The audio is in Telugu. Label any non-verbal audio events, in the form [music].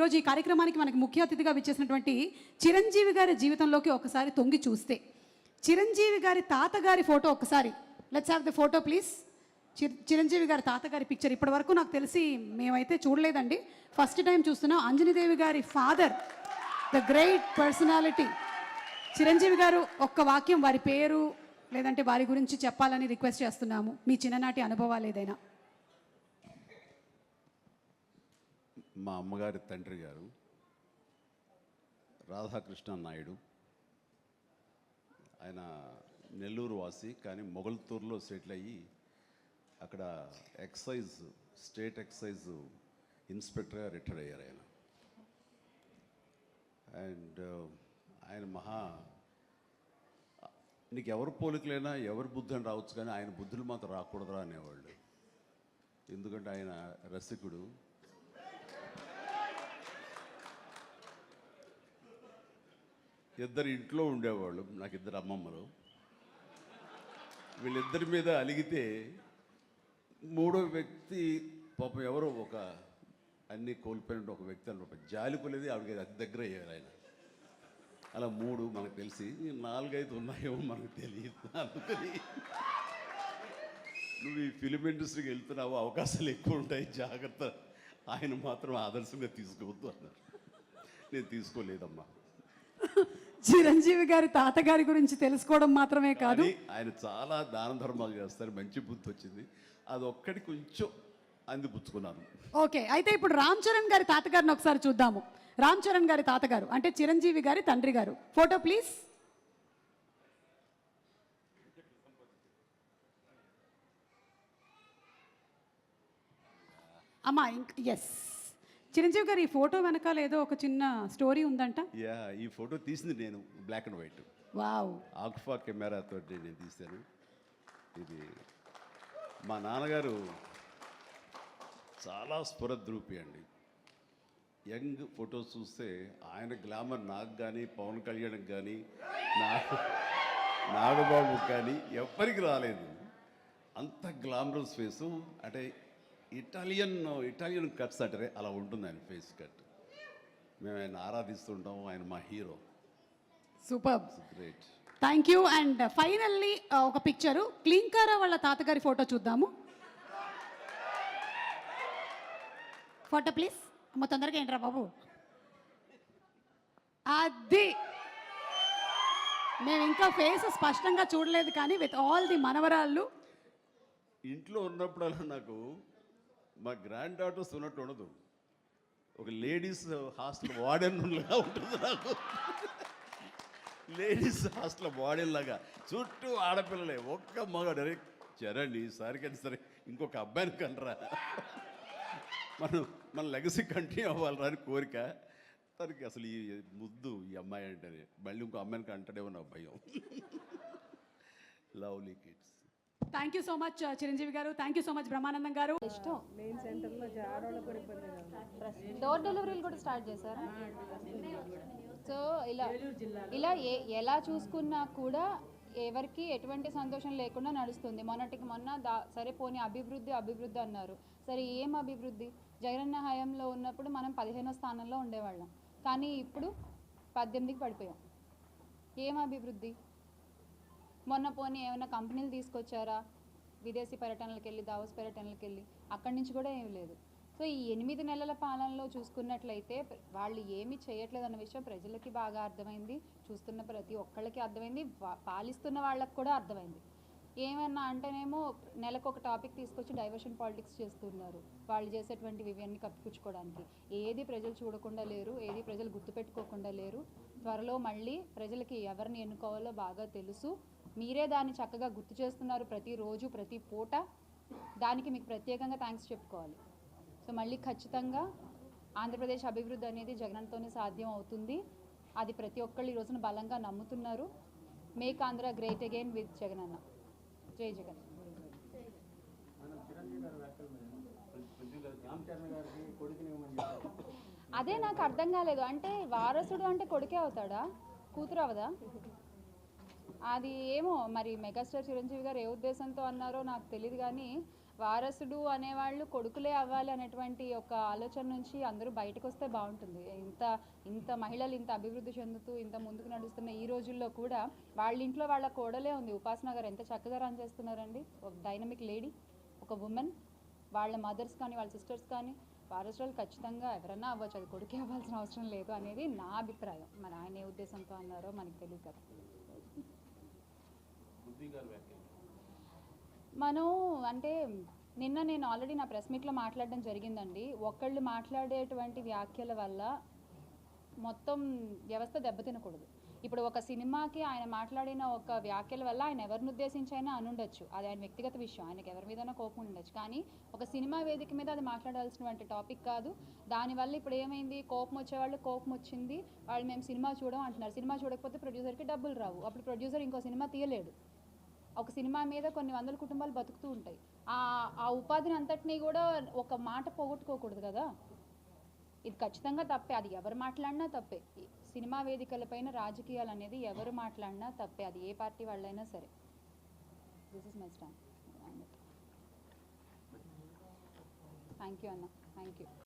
ఈరోజు ఈ కార్యక్రమానికి మనకి ముఖ్య అతిథిగా విచ్చేసినటువంటి చిరంజీవి గారి జీవితంలోకి ఒకసారి తొంగి చూస్తే. చిరంజీవి గారి తాతగారి ఫోటో ఒకసారి. Let's have the photo please Chiranjeevi గారి తాతగారి పిక్చర్ ఇప్పటి వరకు నాకు తెలిసి మేమైతే చూడలేదండి. ఫస్ట్ టైం చూస్తున్నాం అంజనీదేవి గారి father the great personality Chiranjeevi గారు ఒక్క వాక్యం వారి పేరు లేదంటే వారి గురించి చెప్పాలని రిక్వెస్ట్ చేస్తున్నాము. మీ చిన్ననాటి అనుభవాలు ఏదైనా? మా అమ్మగారి తండ్రి గారు రాధాకృష్ణ నాయుడు. ఆయన నెల్లూరు వాసి కానీ మొగల్తూరులో సెటిల్ అయ్యి అక్కడ ఎక్సైజ్ స్టేట్ ఎక్సైజ్ ఇన్స్పెక్టర్గా రిటైర్ అయ్యారు ఆయన. అండ్ ఆయన మహా నీకు ఎవరు పోలికలైనా ఎవరి బుద్ధి అని రావచ్చు కానీ ఆయన బుద్ధులు మాత్రం రాకూడదురా అనేవాళ్ళు. ఎందుకంటే ఆయన రసికుడు. ఇద్దరు ఇంట్లో ఉండేవాళ్ళు నాకు ఇద్దరు అమ్మమ్మలు. వీళ్ళిద్దరి మీద అలిగితే మూడో వ్యక్తి పాపం ఎవరో ఒక అన్నీ కోల్పోయిన ఒక వ్యక్తి అని ఒక జాలిపోలేదు ఆవిడకి అతి దగ్గర అయ్యారు ఆయన. అలా మూడు మనకు తెలిసి నాలుగైదు ఉన్నాయేమో మనకు తెలియదు అందుకని నువ్వు ఈ ఫిలిం ఇండస్ట్రీకి వెళ్తున్నావు అవకాశాలు ఎక్కువ ఉంటాయి జాగ్రత్త. ఆయన మాత్రం ఆదర్శంగా తీసుకోవద్దు అన్నారు. నేను తీసుకోలేదమ్మా. చిరంజీవి గారి తాతగారి గురించి తెలుసుకోవడం మాత్రమే కాదు. ఆయన చాలా దాన ధర్మాలు చేస్తారు మంచి బుద్ధి వచ్చింది అది ఒక్కటి కొంచెం అందిపుచ్చుకున్నాను ఓకే అయితే ఇప్పుడు రామ్ చరణ్ గారి తాతగారిని ఒకసారి చూద్దాము. రామ్ చరణ్ గారి తాతగారు అంటే చిరంజీవి గారి తండ్రి గారు. Photo please. అమ్మా ఎస్ చిరంజీవి గారు ఈ ఫోటో వెనకాల ఏదో ఒక చిన్న స్టోరీ ఉందంట? యా ఈ ఫోటో తీసింది నేను black and white. Wow. Agfa కెమెరాతో నేను తీశాను. ఇది మా నాన్నగారు చాలా స్ఫురద్రూపి అండి. యంగ్ ఫొటోస్ చూస్తే ఆయన గ్లామర్ నాకు కానీ పవన్ కళ్యాణ్కి కానీ నాకు నాగబాబుకి కానీ ఎవ్వరికి రాలేదు. అంత గ్లామరస్ ఫేసు. అంటే ఇటాలియన్ ఇటాలియన్ కట్స్ అంటారే అలా ఉంటుంది ఆయన ఫేస్ కట్. మేము ఆయన ఆరాధిస్తుంటాం ఆయన మా hero. Super. Great thank you and finally ఒక పిక్చరు క్లీంకారా వాళ్ళ తాతగారి ఫోటో చూద్దాము. ఫోటో ప్లీజ్ అమ్మ తొందరగా ఏంట్రా బాబు? అది. మేము ఇంకా ఫేస్ స్పష్టంగా చూడలేదు కానీ విత్ ఆల్ ది మనవరాళ్ళు. ఇంట్లో ఉన్నప్పుడల్లా నాకు మా గ్రాండ్ డాటర్స్ ఉన్నట్టు ఉండదు. ఒక లేడీస్ హాస్టల్ వార్డెన్ లాగా ఉంటుంది నాకు. లేడీస్ హాస్టల్ వార్డెన్ లాగా. చుట్టూ ఆడపిల్లలే. ఒక్క మగ డైరెక్ట్ చరణ్ ఈసారికి సరే ఇంకొక అబ్బాయిని కనరా. మనం మన లెగసీ కంటిన్యూ అవ్వాలరా అని కోరిక. తనకి అసలు ఈ ముద్దు ఈ అమ్మాయి అంటేనే మళ్ళీ ఇంకో అమ్మాయిని కంటాడేమో నా భయం. [laughs] Lovely kids thank you so much Chiranjeevi garu. Thank you so much Brahmanandam garu. ఇష్టం. మెయిన్ సెంటర్లో కూడా డోర్ డెలివరీలు కూడా స్టార్ట్ చేశారా? సో ఇలా ఇలా ఏ ఎలా చూసుకున్నా కూడా ఎవరికి ఎటువంటి సంతోషం లేకుండా నడుస్తుంది. మొన్నటికి మొన్న దా సరే పోనీ అభివృద్ధి అభివృద్ధి అన్నారు. సరే ఏం అభివృద్ధి? జగనన్న హయాంలో ఉన్నప్పుడు మనం పదిహేనో స్థానంలో ఉండేవాళ్ళం. కానీ ఇప్పుడు పద్దెనిమిదికి పడిపోయాం. ఏం అభివృద్ధి? మొన్న పోనీ ఏమైనా కంపెనీలు తీసుకొచ్చారా? విదేశీ పర్యటనలకు వెళ్ళి దావోస్ పర్యటనలకు వెళ్ళి అక్కడి నుంచి కూడా ఏం లేదు. సో ఈ ఎనిమిది నెలల పాలనలో చూసుకున్నట్లయితే వాళ్ళు ఏమి చేయట్లేదు అన్న విషయం ప్రజలకి బాగా అర్థమైంది. చూస్తున్న ప్రతి ఒక్కళ్ళకి అర్థమైంది. పాలిస్తున్న వాళ్ళకి కూడా అర్థమైంది. ఏమన్నా అంటేనేమో నెలకు ఒక టాపిక్ తీసుకొచ్చి డైవర్షన్ పాలిటిక్స్ చేస్తున్నారు. వాళ్ళు చేసేటువంటి ఇవన్నీ కప్పిపుచ్చుకోవడానికి. ఏది ప్రజలు చూడకుండా లేరు ఏది ప్రజలు గుర్తుపెట్టుకోకుండా లేరు. త్వరలో మళ్ళీ ప్రజలకి ఎవరిని ఎన్నుకోవాలో బాగా తెలుసు. మీరే దాన్ని చక్కగా గుర్తు చేస్తున్నారు ప్రతిరోజు ప్రతి పూట. దానికి మీకు ప్రత్యేకంగా థ్యాంక్స్ చెప్పుకోవాలి. సో మళ్ళీ ఖచ్చితంగా ఆంధ్రప్రదేశ్ అభివృద్ధి అనేది జగనన్నతోనే సాధ్యం అవుతుంది. అది ప్రతి ఒక్కళ్ళు ఈ రోజున బలంగా నమ్ముతున్నారు. Make Andhra great again with Jagan అన్న జై జగన్. అదే నాకు అర్థం కాలేదు. అంటే వారసుడు అంటే కొడుకే అవుతాడా? కూతురు అవదా అది ఏమో మరి మెగాస్టార్ చిరంజీవి గారు ఏ ఉద్దేశంతో అన్నారో నాకు తెలియదు కానీ వారసుడు అనేవాళ్ళు కొడుకులే అవ్వాలి అనేటువంటి ఒక ఆలోచన నుంచి అందరూ బయటకు వస్తే బాగుంటుంది. ఇంత ఇంత మహిళలు ఇంత అభివృద్ధి చెందుతూ ఇంత ముందుకు నడుస్తున్న ఈ రోజుల్లో కూడా వాళ్ళ ఇంట్లో వాళ్ళ కోడలే ఉంది. ఉపాసన గారు ఎంత చక్కగా రన్ చేస్తున్నారండి. ఒక డైనమిక్ లేడీ ఒక ఉమెన్ వాళ్ళ మదర్స్ కానీ వాళ్ళ సిస్టర్స్ కానీ వారసురాలు ఖచ్చితంగా ఎవరన్నా అవ్వచ్చు అది కొడుకే అవ్వాల్సిన అవసరం లేదు అనేది నా అభిప్రాయం. మరి ఆయన ఏ ఉద్దేశంతో అన్నారో మనకు తెలియదు కదా. మనం అంటే నిన్న నేను ఆల్రెడీ నా ప్రెస్ మీట్లో మాట్లాడడం జరిగిందండి. ఒకళ్ళు మాట్లాడేటువంటి వ్యాఖ్యల వల్ల మొత్తం వ్యవస్థ దెబ్బతినకూడదు. ఇప్పుడు ఒక సినిమాకి ఆయన మాట్లాడిన ఒక వ్యాఖ్యల వల్ల ఆయన ఎవరిని ఉద్దేశించి అయినా అనుండొచ్చు అది ఆయన వ్యక్తిగత విషయం. ఆయనకి ఎవరి మీదైనా కోపం ఉండొచ్చు. కానీ ఒక సినిమా వేదిక మీద అది మాట్లాడాల్సినటువంటి టాపిక్ కాదు. దానివల్ల ఇప్పుడు ఏమైంది? కోపం వచ్చేవాళ్ళు కోపం వచ్చింది. వాళ్ళు మేము సినిమా చూడం అంటున్నారు. సినిమా చూడకపోతే ప్రొడ్యూసర్కి డబ్బులు రావు. అప్పుడు ప్రొడ్యూసర్ ఇంకో సినిమా తీయలేడు. ఒక సినిమా మీద కొన్ని వందల కుటుంబాలు బతుకుతూ ఉంటాయి. ఆ ఆ ఉపాధిని అంతటినీ కూడా ఒక మాట పోగొట్టుకోకూడదు కదా? ఇది ఖచ్చితంగా తప్పే. అది ఎవరు మాట్లాడినా తప్పే. సినిమా వేదికలపైన రాజకీయాలు అనేది ఎవరు మాట్లాడినా తప్పే. అది ఏ పార్టీ వాళ్ళైనా సరే. This is my stand thank you అన్న థ్యాంక్ యూ